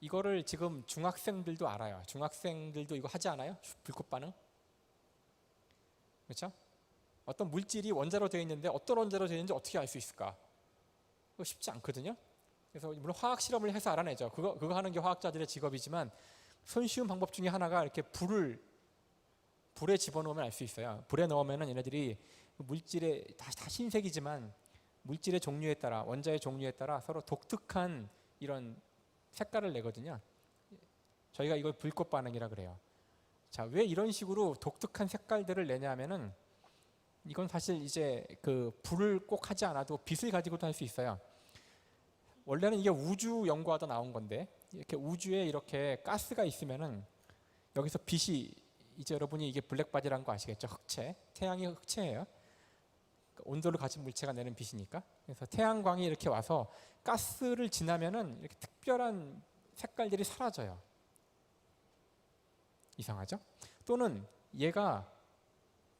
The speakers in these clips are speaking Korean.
이거를 지금 중학생들도 알아요. 중학생들도 이거 하지 않아요? 불꽃 반응? 그렇죠? 어떤 물질이 원자로 되어 있는데 어떤 원자로 되어 있는지 어떻게 알 수 있을까? 그거 쉽지 않거든요. 그래서 물론 화학 실험을 해서 알아내죠. 그거 그거 하는 게 화학자들의 직업이지만 손쉬운 방법 중에 하나가 이렇게 불을 불에 집어넣으면 알 수 있어요. 불에 넣으면은 얘네들이 물질의 다, 다 흰색이지만 물질의 종류에 따라 원자의 종류에 따라 서로 독특한 이런 색깔을 내거든요. 저희가 이걸 불꽃 반응이라 그래요. 자, 왜 이런 식으로 독특한 색깔들을 내냐면은 이건 사실 이제 그 불을 꼭 하지 않아도 빛을 가지고도 할 수 있어요. 원래는 이게 우주 연구하다 나온 건데 이렇게 우주에 이렇게 가스가 있으면은 여기서 빛이 이제 여러분이 이게 블랙바디라는 거 아시겠죠? 흑채. 태양이 흑채예요. 온도를 가진 물체가 내는 빛이니까. 그래서 태양광이 이렇게 와서 가스를 지나면은 이렇게 특별한 색깔들이 사라져요. 이상하죠? 또는 얘가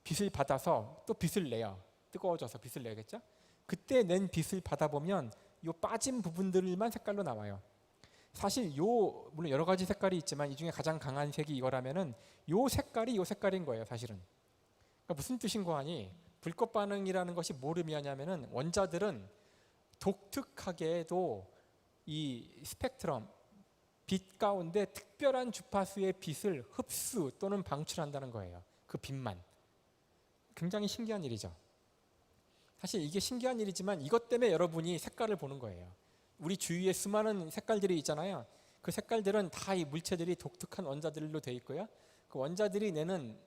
빛을 받아서 또 빛을 내요. 뜨거워져서 빛을 내겠죠? 그때 낸 빛을 받아보면 요 빠진 부분들만 색깔로 나와요. 사실 요 물론 여러 가지 색깔이 있지만 이 중에 가장 강한 색이 이거라면은 요 색깔이 요 색깔인 거예요, 사실은. 그러니까 무슨 뜻인 거 아니? 불꽃 반응이라는 것이 뭐를 의미하냐면은 원자들은 독특하게도 이 스펙트럼 빛 가운데 특별한 주파수의 빛을 흡수 또는 방출한다는 거예요. 그 빛만. 굉장히 신기한 일이죠. 사실 이게 신기한 일이지만 이것 때문에 여러분이 색깔을 보는 거예요. 우리 주위에 수많은 색깔들이 있잖아요. 그 색깔들은 다 이 물체들이 독특한 원자들로 되어 있고요. 그 원자들이 내는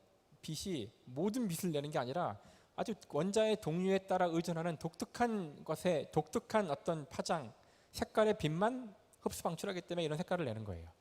빛이 모든 빛을 내는 게 아니라 아주 원자의 동류에 따라 의존하는 독특한 것에 독특한 어떤 파장, 색깔의 빛만 흡수 방출하기 때문에 이런 색깔을 내는 거예요.